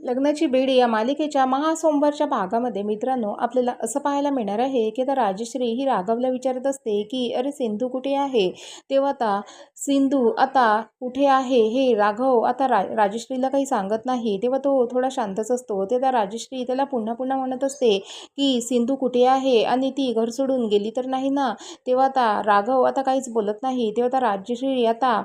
लग्नाची बेडी या मालिकेच्या महासोमवारच्या भागामध्ये मित्रांनो आपल्याला असं पाहायला मिळणार आहे की आता राजश्री ही राघवला विचारत असते की अरे सिंधू कुठे आहे? तेव्हा आता सिंधू आता कुठे आहे? हे राघव आता रा राजश्रीला काही सांगत नाही. तेव्हा तो थोडा शांतच असतो. तेव्हा राजश्री त्याला पुन्हा पुन्हा म्हणत असते की सिंधू कुठे आहे? आणि ती घर सोडून गेली तर नाही ना? तेव्हा आता राघव आता काहीच बोलत नाही. तेव्हा आता राजश्री आता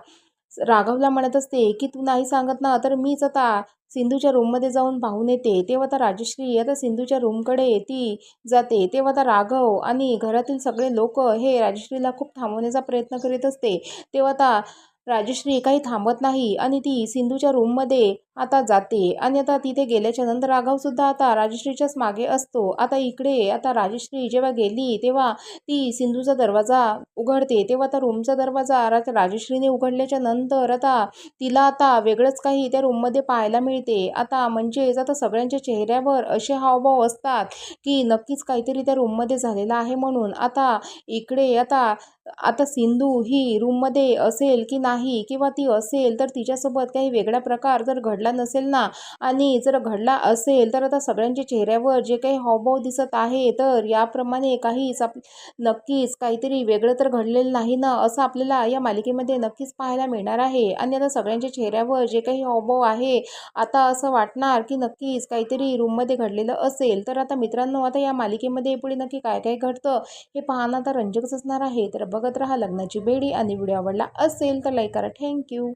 राघवला म्हणत असते की तू नाही सांगत ना तर मीच आता सिंधूच्या रूममध्ये जाऊन पाहून येते. तेव्हा आता राजश्री आता सिंधूच्या रूमकडे ती जाते. तेव्हा आता राघव आणि घरातील सगळे लोक हे राजश्रीला खूप थांबवण्याचा प्रयत्न करीत असते. तेव्हा आता राजश्री काही थांबत नाही आणि ती सिंधूच्या रूममध्ये आता जाते. आणि आता तिथे गेल्याच्यानंतर राघवसुद्धा आता राजश्रीच्याच मागे असतो. आता इकडे आता राजश्री जेव्हा गेली तेव्हा ती सिंधूचा दरवाजा उघडते. तेव्हा आता रूमचा दरवाजा राजश्रीने उघडल्याच्या नंतर आता तिला आता वेगळंच काही त्या रूममध्ये पाहायला मिळते. आता म्हणजेच आता सगळ्यांच्या चेहऱ्यावर असे हावभाव असतात की नक्कीच काहीतरी त्या रूममध्ये झालेलं आहे म्हणून. आता इकडे आता आता सिंधू ही रूममध्ये असेल की नाही नाही किंवा ती असेल तर तिच्यासोबत काही वेगळा प्रकार जर घडला नसेल ना आणि जर घडला असेल तर आता सगळ्यांच्या चेहऱ्यावर जे काही हावभाव दिसत आहे तर याप्रमाणे काहीच आप नक्कीच काहीतरी वेगळं तर घडलेलं नाही ना असं आपल्याला या मालिकेमध्ये नक्कीच पाहायला मिळणार आहे. आणि आता सगळ्यांच्या चेहऱ्यावर जे काही हावभाव आहे आता असं वाटणार की नक्कीच काहीतरी रूममध्ये घडलेलं असेल. तर आता मित्रांनो आता या मालिकेमध्ये पुढे नक्की काय काय घडतं हे पाहणं आता रंजकच असणार आहे. तर बघत राहा लग्नाची बेडी आणि व्हिडिओ आवडला असेल तर लाईक करा थँक्यू